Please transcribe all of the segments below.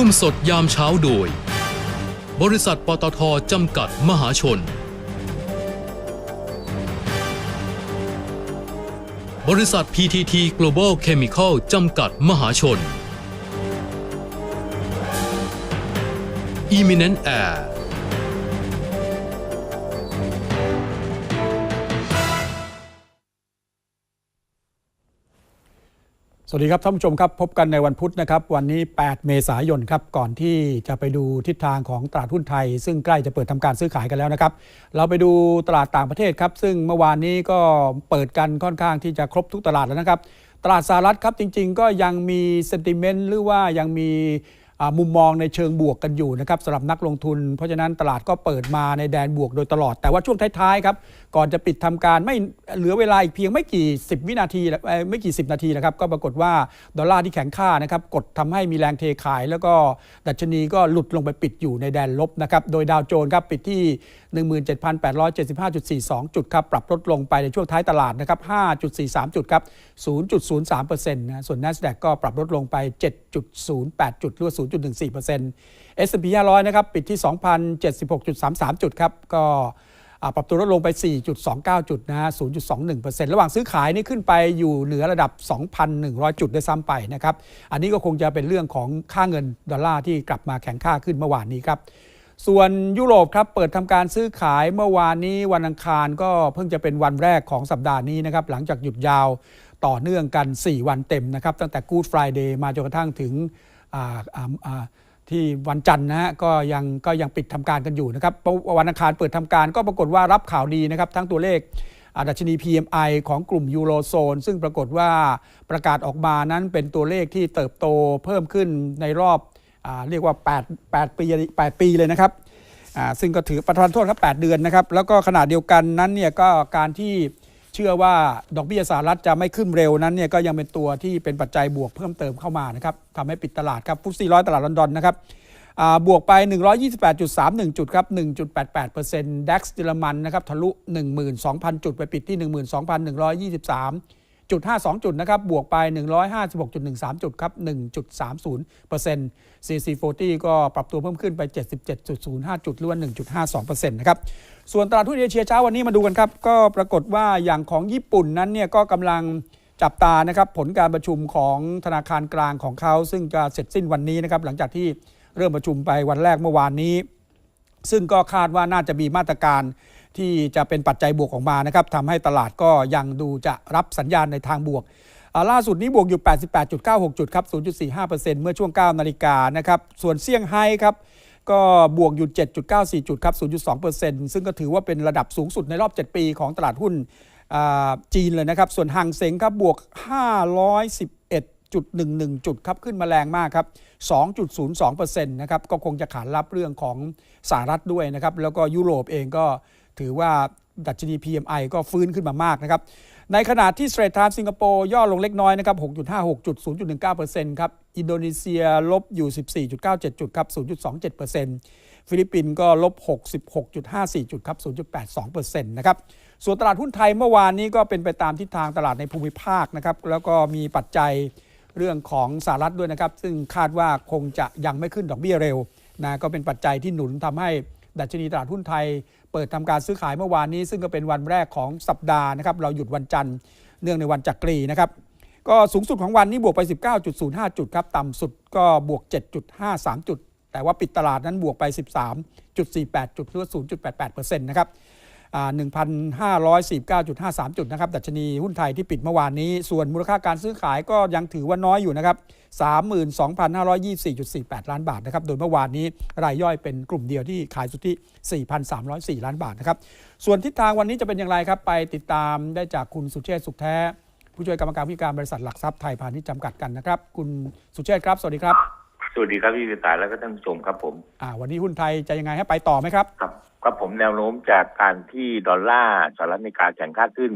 ร่วมสดยามเช้าโดย บริษัทปตทจำกัดมหาชน บริษัท PTT Global Chemical จำกัดมหาชน Eminent Air สวัสดีครับท่านผู้ชมครับ พบกันในวันพุธนะครับ วันนี้ 8 เมษายนครับ ก่อนที่จะไปดูทิศทางของตลาดหุ้นไทย ซึ่งใกล้จะเปิดทำการซื้อขายกันแล้วนะครับ เราไปดูตลาดต่างประเทศครับ ซึ่งเมื่อวานนี้ก็เปิดกันค่อนข้างที่จะครบทุกตลาดแล้วนะครับ ตลาดสหรัฐครับจริง ๆ ก็ยังมีเซนติเมนต์หรือว่ายังมี มุมมองในเชิงบวกกันอยู่นะครับสำหรับนักลงทุน เพราะฉะนั้นตลาดก็เปิดมาในแดนบวกโดยตลอด แต่ว่าช่วงท้ายๆครับก่อนจะปิดทำการไม่เหลือเวลาอีกเพียงไม่กี่ 10 วินาทีไม่กี่ 10 นาทีนะครับก็ปรากฏว่าดอลลาร์ที่แข็งค่านะครับกดทำให้มีแรงเทขาย แล้วก็ดัชนีก็หลุดลงไปปิดอยู่ในแดนลบนะครับโดยดาวโจนส์ครับปิดที่17,875.42 จุดครับ ปรับลดลงไปในช่วงท้ายตลาดนะครับ 5.43 จุดครับ 0.03%นะส่วน NASDAQ ก็ปรับลดลงไป 7.08 จุดหรือ 0.14% S&P 500 นะครับ ปิดที่ 2,076.33 จุดครับ ก็ปรับตัวลดลงไป 4.29 จุดนะ 0.21%ระหว่างซื้อขายนี่ขึ้นไปอยู่เหนือระดับ 2,100 จุดได้ซ้ำไปนะครับ อันนี้ก็คงจะเป็นเรื่องของค่าเงินดอลลาร์ที่กลับมาแข็งค่าขึ้นเมื่อวานนี้ครับ ส่วนยุโรปครับเปิดทำการซื้อขายเมื่อวานนี้วันอังคารก็เพิ่งจะเป็นวันแรกของสัปดาห์นี้นะครับหลังจากหยุดยาวต่อเนื่องกัน 4 วันเต็มนะครับตั้งแต่ Good Friday มาจนกระทั่งถึงที่วันจันทร์นะฮะก็ยังก็ยังปิดทำการกันอยู่นะครับวันอังคารเปิดทำการก็ปรากฏว่ารับข่าวดีนะครับทั้งตัวเลขดัชนี PMI ของกลุ่มยูโรโซน ซึ่งปรากฏว่าประกาศออกมานั้นเป็นตัวเลขที่เติบโตเพิ่มขึ้นในรอบ เรียกว่า 8 8 ปี 8 ปีเลยนะครับซึ่งก็ถือประทานโทษครับ 8 เดือนนะครับ แล้วก็ขณะเดียวกันนั้นเนี่ยก็การที่เชื่อว่าดอกเบี้ยสหรัฐจะไม่ขึ้นเร็วนั้นเนี่ยก็ยังเป็นตัวที่เป็นปัจจัยบวกเพิ่มเติมเข้ามานะครับทำให้ปิดตลาดครับฟุตซี่ร้อยตลาดลอนดอนนะครับอ่าบวกไป 128.31 จุดครับ 1.88% DAX เยอรมันนะครับทะลุ 12,000 จุดไปปิดที่ 12,123 จุด52 จุดนะครับ บวกไป 156.13 จุดครับ 1.30% CC40 ก็ปรับตัวเพิ่มขึ้นไป 77.05 จุดหรือว่า 1.52%นะครับ ส่วนตลาดหุ้นเอเชียเช้าวันนี้มาดูกันครับ ก็ปรากฏว่าอย่างของญี่ปุ่นนั้นเนี่ยก็กำลังจับตานะครับผลการประชุมของธนาคารกลางของเขาซึ่งจะเสร็จสิ้นวันนี้นะครับหลังจากที่เริ่มประชุมไปวันแรกเมื่อวานนี้ ซึ่งก็คาดว่าน่าจะมีมาตรการ ที่จะเป็นปัจจัยบวกออกมานะครับทำให้ตลาดก็ยังดูจะรับสัญญาณในทางบวกล่าสุดนี้บวกอยู่ 88.96 จุดครับ 0.45%เมื่อช่วง 9 นาฬิกานะครับ ส่วนเซี่ยงไฮ้ครับ ก็บวกอยู่ 7.94 จุดครับ 0.2%ซึ่งก็ถือว่าเป็นระดับสูงสุดในรอบ 7 ปีของตลาดหุ้นจีนเลยนะครับ ส่วนหางเซ็งครับบวก 511.11 จุดครับ ขึ้นมาแรงมากครับ 2.02%นะครับ ก็คงจะขานรับเรื่องของสหรัฐด้วยนะครับ แล้วก็ยุโรปเองก็ ถือว่าดัชนี PMI ก็ฟื้นขึ้นมามากนะครับ ในขณะที่ Straight Time สิงคโปร์ย่อลงเล็กน้อยนะครับ 6.56จุด0.19%ครับ อินโดนีเซียลบอยู่ 14.97 จุดครับ 0.27%ฟิลิปปินส์ก็ลบ 66.54 จุดครับ 0.82%นะครับ ส่วนตลาดหุ้นไทยเมื่อวานนี้ก็เป็นไปตามทิศทางตลาดในภูมิภาคนะครับ แล้วก็มีปัจจัยเรื่องของสหรัฐด้วยนะครับ ซึ่งคาดว่าคงจะยังไม่ขึ้นดอกเบี้ยเร็วนะ ก็เป็นปัจจัยที่หนุนทำให้ ดัชนีตลาดหุ้นไทย เปิดทำการซื้อขายเมื่อวานนี้ ซึ่งก็เป็นวันแรกของสัปดาห์นะครับเราหยุดวันจันทร์เนื่องในวันจักรีนะครับก็สูงสุดของวันนี้บวกไป 19.05 จุดครับต่ำสุดก็บวก 7.53 จุด แต่ว่าปิดตลาดนั้นบวกไป 13.48 จุดหรือว่า0.88%นะครับ 1,549.53 จุดนะครับดัชนีหุ้นไทยที่ปิดเมื่อวานนี้ ส่วนมูลค่าการซื้อขายก็ยังถือว่าน้อยอยู่นะครับ 32,524.48 ล้านบาทนะครับ โดยเมื่อวานนี้รายย่อยเป็นกลุ่มเดียวที่ขายสุทธิ 4,304 ล้านบาทนะครับ ส่วนทิศทางวันนี้จะเป็นอย่างไรครับ ไปติดตามได้จากคุณสุเชษสุขแท้ ผู้ช่วยกรรมการผู้การบริษัทหลักทรัพย์ไทยพาณิชย์จำกัดกันนะครับ คุณสุเชษครับ สวัสดีครับ สวัสดีครับพี่วิตายแล้วก็ท่านผู้ชมครับผม อ่า วันนี้หุ้นไทยจะยังไงให้ไปต่อไหมครับ ครับครับผมแนวโน้มจากการที่ดอลลาร์สหรัฐอเมริกาแข็งค่าขึ้น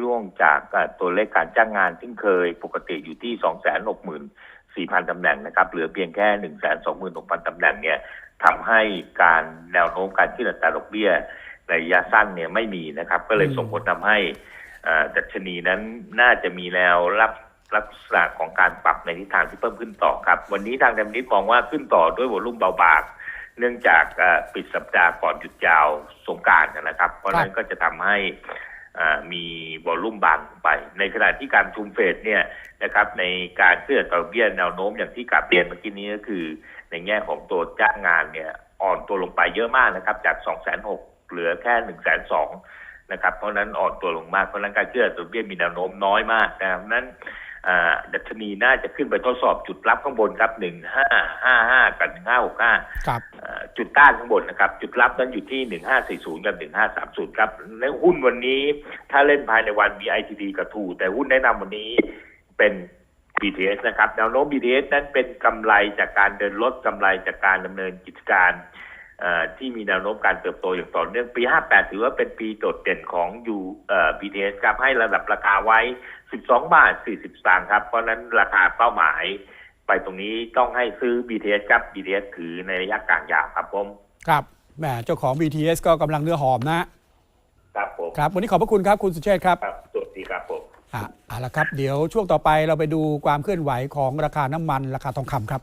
ร่วงจากเอ่อตัวเลขการจ้างงานซึ่งเคยปกติอยู่ที่สองแสนหกหมื่นสี่พันตำแหน่งนะครับ เหลือเพียงแค่หนึ่งแสนสองหมื่นหกพันตำแหน่งเนี่ยทำให้การแนวโน้มการขึ้นอัตราดอกเบี้ยในระยะสั้นเนี่ยไม่มีนะครับ ก็เลยอืมส่งผลทำให้เอ่อดัชนีนั้นน่าจะมีแนวรับ ลักษณะของการปรับในทิศทางที่เพิ่มขึ้นต่อครับ วันนี้ทางแดมนิดมองว่าขึ้นต่อด้วยวอลุ่มเบาบางเนื่องจากเอ่อปิดสัปดาห์ก่อนหยุดยาวสงกรารนะครับ เพราะฉะนั้นก็จะทำให้อ่ามีวอลุ่มบางลงไป ในขณะที่การประชุมเฟดเนี่ยนะครับในการเคลื่อนต่อเบี้ยแนวโน้มอย่างที่กลับเรียนเมื่อกี้นี้ก็คือ ในแง่ของตัวจ้างงานเนี่ยอ่อนตัวลงไปเยอะมากนะครับ จาก2องแสนหกเหลือแค่1นึ่งแสนสองนะครับ เพราะฉะนั้นอ่อนตัวลงมากเพราะฉะนั้นการเคลื่อนตัวเบี้ยมีแนวโน้มน้อยมากนะครับเพราะฉะนั้นอ่า ดัชนีน่าจะขึ้นไปทดสอบจุดรับข้างบนครับหนึ่งห้าห้าห้ากับหนึ่งห้าหกห้าครับจุดต้านข้างบนนะครับ จุดรับนั้นอยู่ที่หนึ่งห้าสี่ศูนย์กับหนึ่งห้าสามศูนย์ครับในหุ้นวันนี้ถ้าเล่นภายในวันมี ITD กับทูแต่หุ้นแนะนำวันนี้เป็น BTS นะครับแนวโน้ม BTS นั้นเป็นกำไรจากการเดินรถกำไรจากการดำเนินกิจการเอ่อ ที่มีแนวโน้มการเติบโตอย่างต่อเนื่องปี 58 ถือว่าเป็นปีโดดเด่นของยูเอ่อ BTS ครับให้ระดับราคาไว้ 12 บาท 40สตางค์ครับ เพราะฉะนั้นราคาเป้าหมาย ไปตรงนี้ต้องให้ซื้อ BTS ครับ BTS ถือในระยะกลางยาวครับผม ครับแหมเจ้าของ BTS ก็กำลังเนื้อหอมนะครับผมครับวันนี้ขอบพระคุณครับคุณสุเชษฐ์ครับครับสวัสดีครับผมอะเอาละครับ เดี๋ยวช่วงต่อไปเราไปดูความเคลื่อนไหวของราคาน้ำมัน ราคาทองคำครับ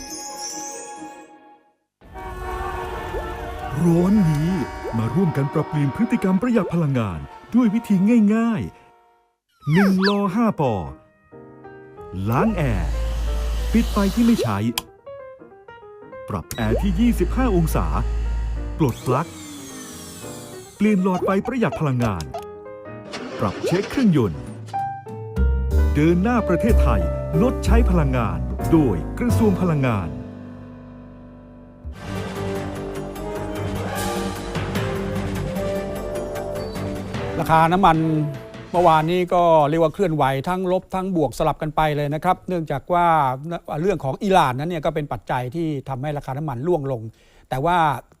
ร้อนนี้ มาร่วมกันปรับเปลี่ยนพฤติกรรมประหยัดพลังงานด้วยวิธีง่ายๆ1ลอ5ปอ ล้างแอร์ ปิดไฟที่ไม่ใช้ ปรับแอร์ที่ 25 องศา ปลดปลั๊ก เปลี่ยนหลอดไฟประหยัดพลังงาน ปรับเช็คเครื่องยนต์ เดินหน้าประเทศไทยลดใช้พลังงาน โดยกระทรวงพลังงาน ราคาน้ำมันเมื่อวานนี้ก็เรียกว่าเคลื่อนไหวทั้งลบทั้งบวกสลับกันไปเลยนะครับ เนื่องจากว่าเรื่องของอิหร่านนั้นเนี่ยก็เป็นปัจจัยที่ทำให้ราคาน้ำมันร่วงลง แต่ว่า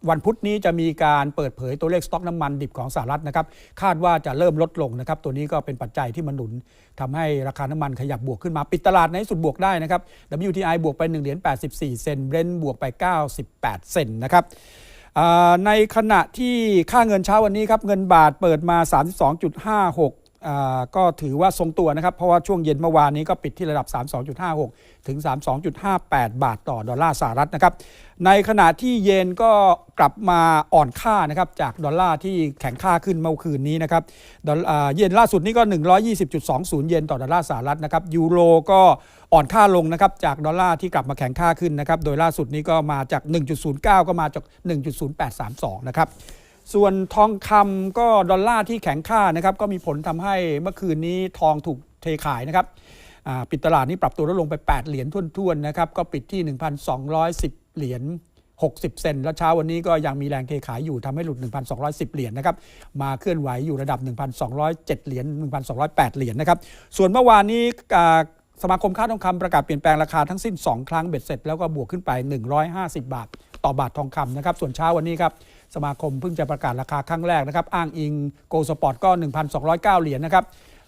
วันพุธนี้จะมีการเปิดเผยตัวเลขสต็อกน้ำมันดิบของสหรัฐนะครับ คาดว่าจะเริ่มลดลงนะครับ ตัวนี้ก็เป็นปัจจัยที่มันหนุนทำให้ราคาน้ำมันขยับบวกขึ้นมาปิดตลาดในสุดบวกได้นะครับ WTI บวกไป1เหรียญ84 เซนต์ Brent บวกไป 98 เซนต์นะครับ ในขณะที่ค่าเงินเช้าวันนี้ครับเงินบาทเปิดมา 32.56อ่า ก็ถือว่าทรงตัวนะครับ เพราะว่าช่วงเย็นเมื่อวานนี้ก็ปิดที่ระดับ 32.56 ถึง 32.58 บาทต่อดอลลาร์สหรัฐนะครับ ในขณะที่เยนก็กลับมาอ่อนค่านะครับจากดอลลาร์ที่แข็งค่าขึ้นเมื่อคืนนี้นะครับเยนล่าสุดนี้ก็ 120.20 เยนต่อดอลลาร์สหรัฐนะครับยูโรก็อ่อนค่าลงนะครับจากดอลลาร์ที่กลับมาแข็งค่าขึ้นนะครับโดยล่าสุดนี้ก็มาจาก 1.09 ก็มาจาก 1.0832 นะครับ ส่วนทองคำก็ดอลลาร์ที่แข็งค่านะครับก็มีผลทำให้เมื่อคืนนี้ทองถูกเทขายนะครับปิดตลาดนี้ปรับตัวลดลงไป 8 เหรียญท้วนๆนะครับก็ปิดที่ 1,210 เหรียญ60 เซนแล้วเช้าวันนี้ก็ยังมีแรงเทขายอยู่ทำให้หลุด 1,210 เหรียญนะครับมาเคลื่อนไหวอยู่ระดับ 1,207 เหรียญ1,208 เหรียญนะครับส่วนเมื่อวานนี้สมาคมค้าทองคำประกาศเปลี่ยนแปลงราคาทั้งสิ้น 2 ครั้งเบ็ดเสร็จแล้วก็บวกขึ้นไป 150 บาท ต่อบาททองคำนะครับส่วนเช้าวันนี้ครับ สมาคมเพิ่งจะประกาศราคาครั้งแรกนะครับ อ้างอิงโกลสปอร์ตก็ 1,209 เหรียญนะครับ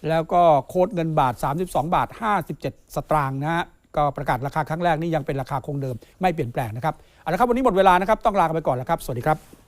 แล้วก็โค้ดเงินบาท 32 บาท 57 สตางค์นะฮะก็ประกาศราคาครั้งแรกนี่ยังเป็นราคาคงเดิมไม่เปลี่ยนแปลงนะครับเอาละครับวันนี้หมดเวลานะครับต้องลาไปก่อนแล้วครับ สวัสดีครับ